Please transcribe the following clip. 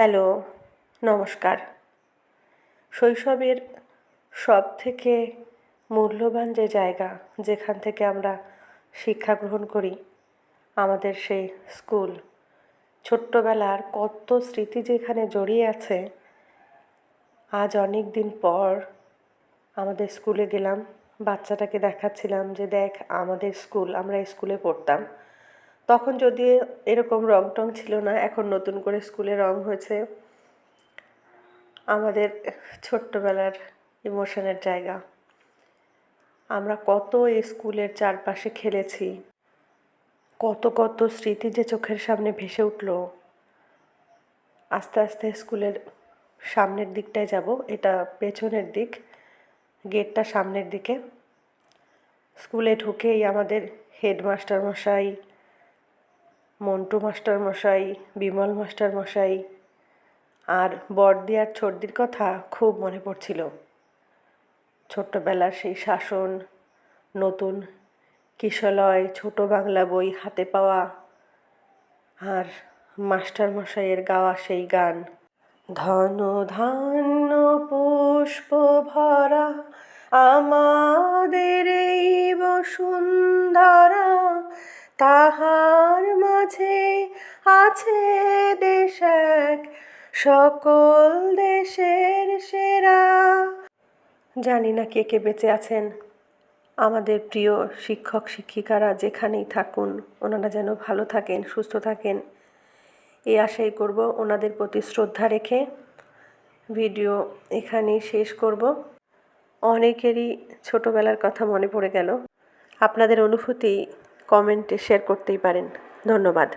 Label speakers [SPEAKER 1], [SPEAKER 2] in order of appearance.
[SPEAKER 1] Hello, নমস্কার। শৈশবের সব থেকে মূল্যবান যে জায়গা যেখান থেকে আমরা শিক্ষা গ্রহণ করি, আমাদের সেই স্কুল। ছোট্টবেলার কত স্মৃতি যেখানে জড়িয়ে আছে, আজ অনেক দিন পর আমাদের স্কুলে গেলাম, বাচ্চাটাকে দেখাচ্ছিলাম যে দেখ আমাদের স্কুল, আমরা স্কুলে পড়তাম। তখন যদি এরকম রং টং ছিল না, এখন নতুন করে স্কুলে রং হয়েছে। আমাদের ছোট্টবেলার ইমোশনের জায়গা। আমরা কত এই স্কুলের চারপাশে খেলেছি। কত কত স্মৃতি যে চোখের সামনে ভেসে উঠল। আস্তে আস্তে স্কুলের সামনের দিকটায় যাব, এটা পেছনের দিক, গেটটা সামনের দিকে। স্কুলে ঢুকেই আমাদের হেডমাস্টার মশাই মন্টু মাস্টার মশাই বিমল মাস্টার মশাই আর বড়দি আর ছর্দির কথা খুব মনে পড়ছিল। ছোট্টবেলার সেই শাসন, নতুন কিশলয়, ছোট বাংলা বই হাতে পাওয়া আর মাস্টার মশাইয়ের গাওয়া সেই গান। ধন ধান্য পুষ্প ভরা আমাদের এই বসুন্ধরা তাহার মাঝে আছে দেশ এক, সকল দেশের সেরা। জানি না কে কে বেঁচে আছেন। আমাদের প্রিয় শিক্ষক, শিক্ষিকারা যেখানেই থাকুন, ওনারা যেন ভালো থাকেন, সুস্থ থাকেন। এই আশাই করব ওনাদের প্রতি শ্রদ্ধা রেখে ভিডিও এখানেই শেষ করব। অনেকেরই ছোটোবেলার কথা মনে পড়ে গেল। আপনাদের অনুভূতি কমেন্টে শেয়ার করতেই পারেন। ধন্যবাদ।